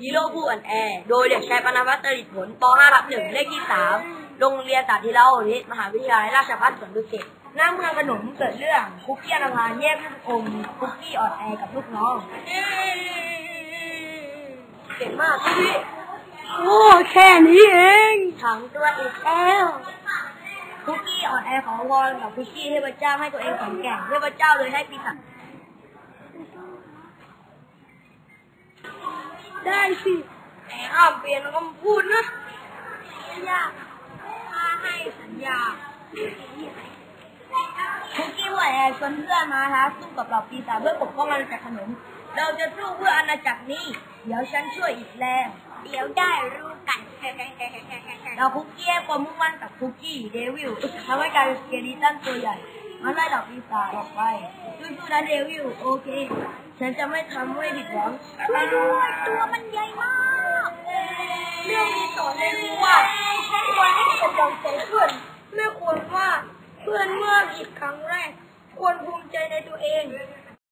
ฮีโร่ผู้อ่อนแอ โดยเด็กชายปนวัตรตริดผลป .5 รับหนึ่งเลขที่สามโรงเรียนสาธิตราโอทิศมหาวิทยาลัยราชภัฏสวนดุสิตหน้าเมืองขนมเกิดเรื่องคุกกี้อนาภาแยกลูกอมคุกกี้อ่อนแอกับลูกน้องเก่งมากพี่โอ้แค่นี้เองถังตัวอีกแล้วคุกกี้อ่อนแอของวอนกับคุกกี้เทพเจ้าให้ตัวเองแข็งแกร่งเทพเจ้าเลยให้ปีศาจ ได้สิแต่ห้ามเปลี่ยนคำพูดนะยากถ้าให้สัญญาคุกกี้หัวแอร์ชวนเพื่อนมาท้าสู้กับเหล่าปีศาจเพื่อปกป้องอาณาจักรขนม เราจะสู้เพื่ออาณาจักรนี้ เดี๋ยวฉันช่วยอีกแรงเดี๋ยวได้รู้กันเราคุกกี้ให้ความมุ่งมั่นกับคุกกี้เดวิลทำให้กลายเป็นสเกลิตันตัวใหญ่ มันไล่เหล่าปีศาจออกไปสู้ๆนะเดวิลโอเค ฉันจะไม่ทำให้ผิดหวังช่วยด้วยตัวมันใหญ่มาก เรื่องนี้สอนให้รู้ว่าควรให้กำลังใจเพื่อนไม่ควรว่าเพื่อนเมื่อผิดครั้งแรก ควรภูมิใจในตัวเอง